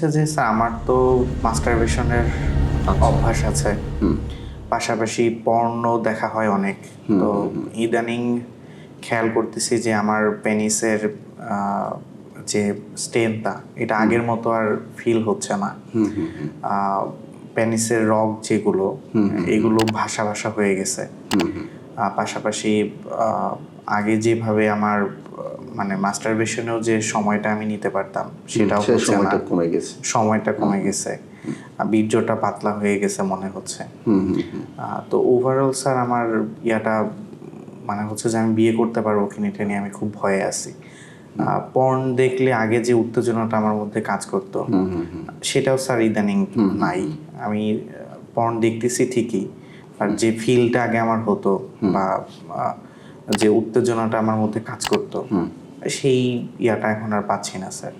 আচ্ছা যে স্যার আমার তো মাস্টারবেশনের অভ্যাস আছে। পাশাপাশি পর্ণ দেখা হয় অনেক। তো ইদানিং খেয়াল করতেছি যে আমার পেনিসের যে স্ট্রেনটা এটা আগের মতো আর ফিল হচ্ছে না। পেনিসের রগ যেগুলো এগুলো ভাষা ভাষা হয়ে গেছে। পাশাপাশি আগে যেভাবে আমার মানে মাস্টার মাস্টারবেশনেও যে সময়টা আমি নিতে পারতাম সেটাও হচ্ছে না। সময়টা কমে গেছে। সময়টা কমে গেছে। বীর্যটা পাতলা হয়ে গেছে মনে হচ্ছে। তো ওভারঅল স্যার আমার ইয়াটা মানে হচ্ছে যে আমি বিয়ে করতে পারব কিনা এটা নিয়ে আমি খুব ভয়ে আছি। পর্ন দেখলে আগে যে উত্তেজনাটা আমার মধ্যে কাজ করতো সেটাও স্যার ইদানিং নাই। আমি পর্ন দেখতেছি ঠিকই আর যে ফিলটা আগে আমার হতো বা যে উত্তেজনাটা আমার মধ্যে কাজ করতো সেই ইয়াটা এখন আর পাচ্ছি না স্যার।